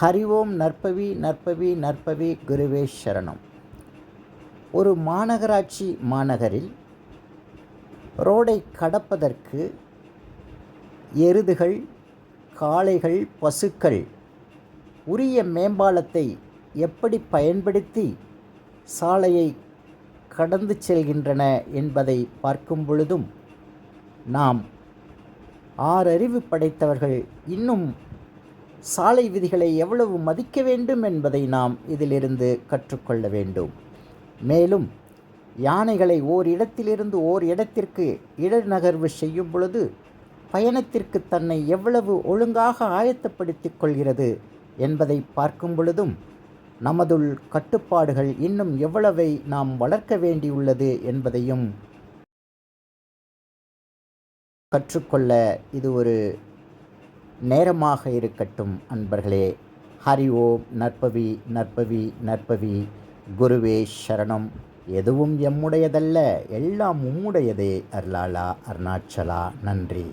ஹரி ஓம் நற்பவி நற்பவி நற்பவி குருவே சரணம். ஒரு மாநகராட்சி மாநகரில் ரோடை கடப்பதற்கு எருதுகள் காளைகள் பசுக்கள் உரிய மேம்பாலத்தை எப்படி பயன்படுத்தி சாலையை கடந்து செல்கின்றன என்பதை பார்க்கும் பொழுதும் நாம் ஆறறிவு படைத்தவர்கள் இன்னும் சாலை விதிகளை எவ்வளவு மதிக்க வேண்டும் என்பதை நாம் இதிலிருந்து கற்றுக்கொள்ள வேண்டும். மேலும் யானைகளை ஓர் இடத்திலிருந்து ஓர் இடத்திற்கு இடநகர்வு செய்யும் பொழுது பயணத்திற்கு தன்னை எவ்வளவு ஒழுங்காக ஆயத்தப்படுத்திக் கொள்கிறது என்பதை பார்க்கும் பொழுதும் நமதுள் கட்டுப்பாடுகள் இன்னும் எவ்வளவை நாம் வளர்க்க வேண்டியுள்ளது என்பதையும் கற்றுக்கொள்ள இது ஒரு நேரமாக இருக்கட்டும் அன்பர்களே. ஹரி ஓம் நற்பவி நற்பவி நற்பவி. குருவே சரணம். எதுவும் எம்முடையதல்ல எல்லாம் உம்முடையதே அருளாளா அருணாச்சலா. நன்றி.